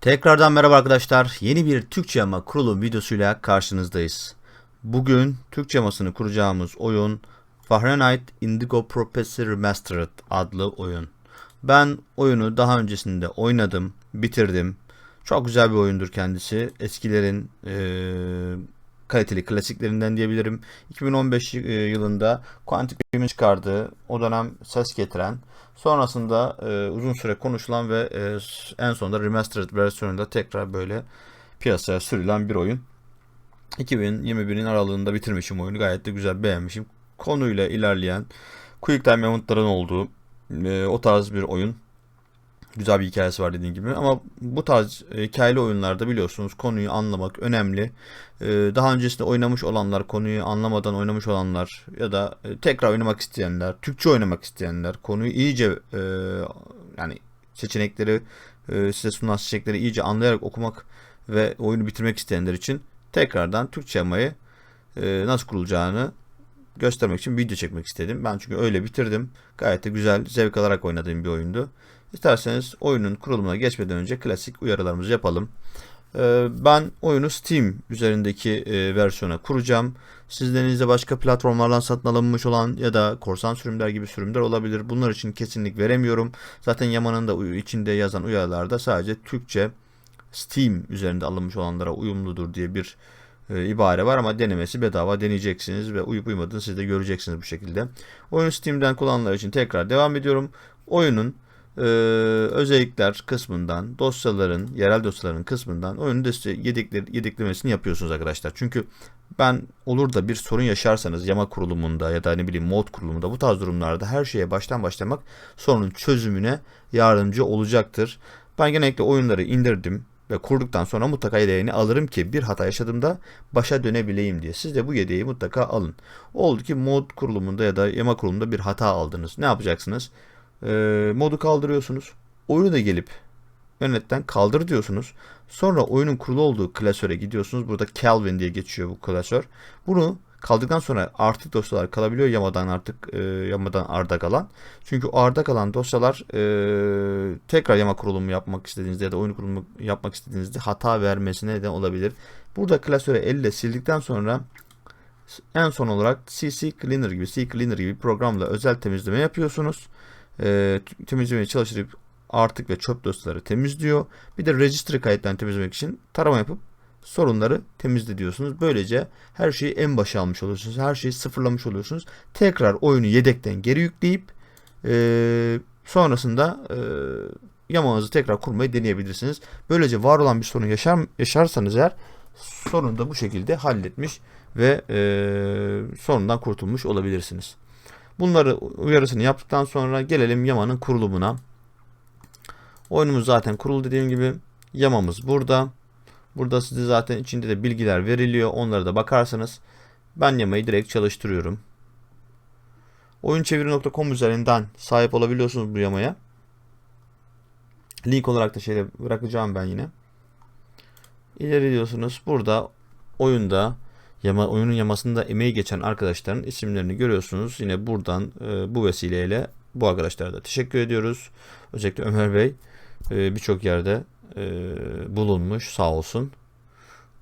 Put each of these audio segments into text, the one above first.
Tekrardan merhaba arkadaşlar. Yeni bir Türkçe yama kurulum videosuyla karşınızdayız. Bugün Türkçe yamasını kuracağımız oyun Fahrenheit Indigo Prophecy Remastered adlı oyun. Ben oyunu daha öncesinde oynadım, bitirdim. Çok güzel bir oyundur kendisi. Eskilerin eee, kaliteli klasiklerinden diyebilirim. 2015 y- yılında Quantic Dream'in çıkardığı, o dönem ses getiren, sonrasında e, uzun süre konuşulan ve e, en sonunda remastered versiyonunda tekrar böyle piyasaya sürülen bir oyun. 2021'in aralığında bitirmişim oyunu. Gayet de güzel beğenmişim. Konuyla ilerleyen quick time eventların olduğu e, o tarz bir oyun. Güzel bir hikayesi var dediğim gibi ama bu tarz e, hikayeli oyunlarda biliyorsunuz konuyu anlamak önemli. E, daha öncesinde oynamış olanlar, konuyu anlamadan oynamış olanlar ya da e, tekrar oynamak isteyenler, Türkçe oynamak isteyenler, konuyu iyice yani seçenekleri size sunulan seçenekleri iyice anlayarak okumak ve oyunu bitirmek isteyenler için tekrardan Türkçe yamayı nasıl kurulacağını göstermek için video çekmek istedim. Ben çünkü öyle bitirdim. Gayet de güzel, zevk alarak oynadığım bir oyundu. İsterseniz oyunun kurulumuna geçmeden önce klasik uyarılarımızı yapalım. Ee, Ben oyunu Steam üzerindeki e, versiyona kuracağım. Sizlerinizde başka platformlardan satın alınmış olan ya da korsan sürümler gibi sürümler olabilir. Bunlar için kesinlik veremiyorum. Zaten Yaman'ın da içinde yazan uyarılarda sadece Türkçe Steam üzerinde alınmış olanlara uyumludur diye bir e, ibare var ama denemesi bedava deneyeceksiniz ve uyup uymadığını siz de göreceksiniz bu şekilde. Oyunu Steam'den kullananlar için tekrar devam ediyorum. Oyunun e, özellikler kısmından, dosyaların, yerel dosyaların kısmından oyunun deste yedekler, yedeklemesini yapıyorsunuz arkadaşlar. Çünkü ben olur da bir sorun yaşarsanız yama kurulumunda ya da ne bileyim mod kurulumunda bu tarz durumlarda her şeye baştan başlamak sorunun çözümüne yardımcı olacaktır. Ben genellikle oyunları indirdim ve kurduktan sonra mutlaka yedeğini alırım ki bir hata yaşadığımda başa dönebileyim diye. Siz de bu yedeği mutlaka alın. Oldu ki mod kurulumunda ya da yama kurulumunda bir hata aldınız. Ne yapacaksınız? Ee, modu kaldırıyorsunuz. Oyunu da gelip yönetten kaldır diyorsunuz. Sonra oyunun kurulu olduğu klasöre gidiyorsunuz. Burada Kelvin diye geçiyor bu klasör. Bunu kaldıktan sonra artık dosyalar kalabiliyor yamadan artık e, yamadan arda kalan. Çünkü o arda kalan dosyalar e, tekrar yama kurulumu yapmak istediğinizde ya da oyun kurulumu yapmak istediğinizde hata vermesine neden olabilir. Burada klasöre elle sildikten sonra en son olarak CC Cleaner gibi, C Cleaner gibi programla özel temizleme yapıyorsunuz. E, t- temizlemeyi çalıştırıp artık ve çöp dosyaları temizliyor. Bir de registry kayıtlarını temizlemek için tarama yapıp sorunları temizle diyorsunuz. Böylece her şeyi en başa almış oluyorsunuz. Her şeyi sıfırlamış oluyorsunuz. Tekrar oyunu yedekten geri yükleyip e, sonrasında e, yamağınızı tekrar kurmayı deneyebilirsiniz. Böylece var olan bir sorun yaşar, yaşarsanız eğer sorunu da bu şekilde halletmiş ve e, sorundan kurtulmuş olabilirsiniz. Bunları uyarısını yaptıktan sonra gelelim yamanın kurulumuna. Oyunumuz zaten kurulu dediğim gibi. Yamamız burada. Burada size zaten içinde de bilgiler veriliyor. Onlara da bakarsanız ben yamayı direkt çalıştırıyorum. Oyunçeviri.com üzerinden sahip olabiliyorsunuz bu yamaya. Link olarak da şeyde bırakacağım ben yine. İleri diyorsunuz. Burada oyunda yama, oyunun yamasında emeği geçen arkadaşların isimlerini görüyorsunuz. Yine buradan e, bu vesileyle bu arkadaşlara da teşekkür ediyoruz. Özellikle Ömer Bey e, birçok yerde e, bulunmuş sağ olsun.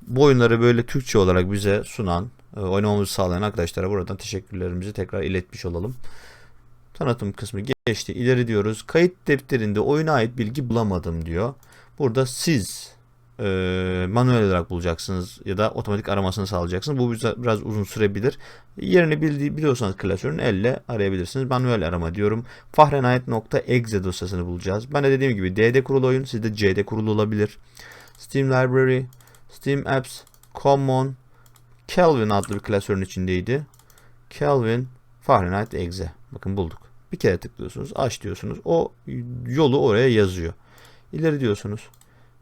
Bu oyunları böyle Türkçe olarak bize sunan, e, oynamamızı sağlayan arkadaşlara buradan teşekkürlerimizi tekrar iletmiş olalım. Tanıtım kısmı geçti. İleri diyoruz. Kayıt defterinde oyuna ait bilgi bulamadım diyor. Burada siz e, manuel olarak bulacaksınız ya da otomatik aramasını sağlayacaksınız. Bu biraz uzun sürebilir. Yerini bildi, biliyorsanız klasörün elle arayabilirsiniz. Manuel arama diyorum. Fahrenheit.exe dosyasını bulacağız. Ben de dediğim gibi D'de kurulu oyun. Sizde C'de kurulu olabilir. Steam Library, Steam Apps, Common, Kelvin adlı bir klasörün içindeydi. Kelvin Fahrenheit exe. Bakın bulduk. Bir kere tıklıyorsunuz. Aç diyorsunuz. O yolu oraya yazıyor. İleri diyorsunuz.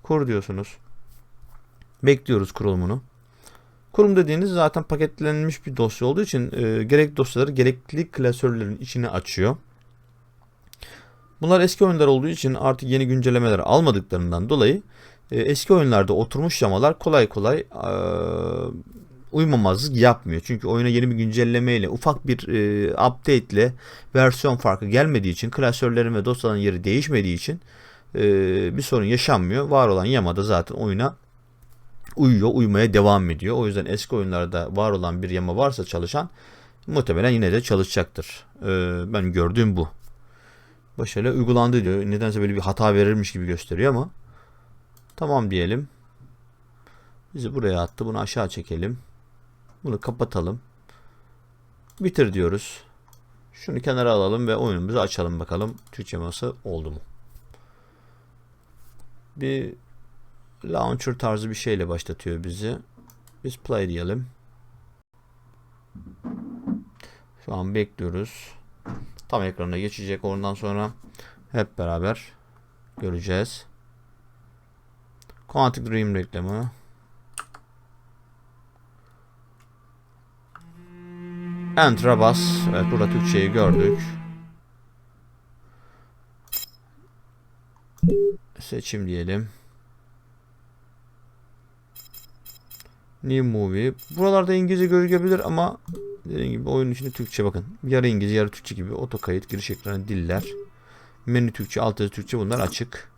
Kur diyorsunuz. Bekliyoruz kurulumunu. Kurum dediğiniz zaten paketlenmiş bir dosya olduğu için e, gerekli dosyaları gerekli klasörlerin içine açıyor. Bunlar eski oyunlar olduğu için artık yeni güncellemeler almadıklarından dolayı e, eski oyunlarda oturmuş yamalar kolay kolay e, uymamazlık yapmıyor. Çünkü oyuna yeni bir güncellemeyle, ufak bir e, update ile versiyon farkı gelmediği için, klasörlerin ve dosyaların yeri değişmediği için e, bir sorun yaşanmıyor. Var olan yama da zaten oyuna uyuyor, uyumaya devam ediyor. O yüzden eski oyunlarda var olan bir yama varsa çalışan muhtemelen yine de çalışacaktır. E, ben gördüğüm bu. Başarılı uygulandı diyor. Nedense böyle bir hata verirmiş gibi gösteriyor ama tamam diyelim. Bizi buraya attı. Bunu aşağı çekelim. Bunu kapatalım. Bitir diyoruz. Şunu kenara alalım ve oyunumuzu açalım bakalım. Türkçe masa oldu mu? Bir launcher tarzı bir şeyle başlatıyor bizi. Biz play diyelim. Şu an bekliyoruz. Tam ekrana geçecek. Ondan sonra hep beraber göreceğiz. Quantic Dream reklamı. Enter'a bas. Evet burada Türkçeyi gördük. Seçim diyelim. New Movie. Buralarda İngilizce gözükebilir ama dediğim gibi oyunun içinde Türkçe bakın. Yarı İngilizce yarı Türkçe gibi otokayıt giriş ekranı diller. Menü Türkçe, alt yazı Türkçe bunlar açık.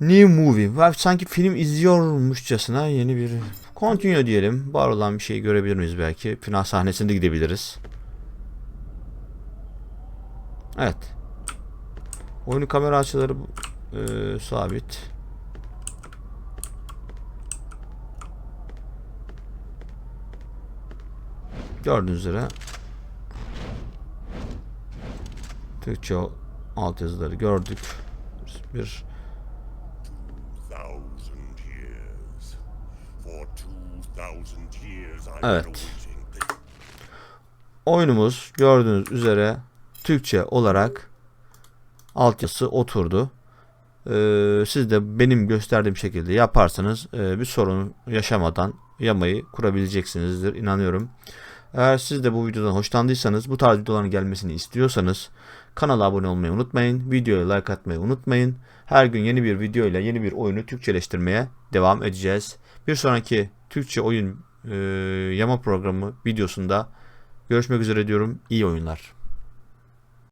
New Movie. Sanki film izliyormuşçasına yeni bir Continue diyelim. Var olan bir şey görebilir miyiz belki? Final sahnesinde gidebiliriz. Evet. Oyunun kamera açıları e, sabit. Gördüğünüz üzere Türkçe altyazıları gördük. Bir Evet. oyunumuz gördüğünüz üzere Türkçe olarak altyazısı oturdu. Ee, siz de benim gösterdiğim şekilde yaparsanız e, bir sorun yaşamadan yamayı kurabileceksinizdir inanıyorum. Eğer siz de bu videodan hoşlandıysanız bu tarz videoların gelmesini istiyorsanız kanala abone olmayı unutmayın. Videoya like atmayı unutmayın. Her gün yeni bir video ile yeni bir oyunu Türkçeleştirmeye devam edeceğiz. Bir sonraki Türkçe oyun e, yama programı videosunda görüşmek üzere diyorum. İyi oyunlar.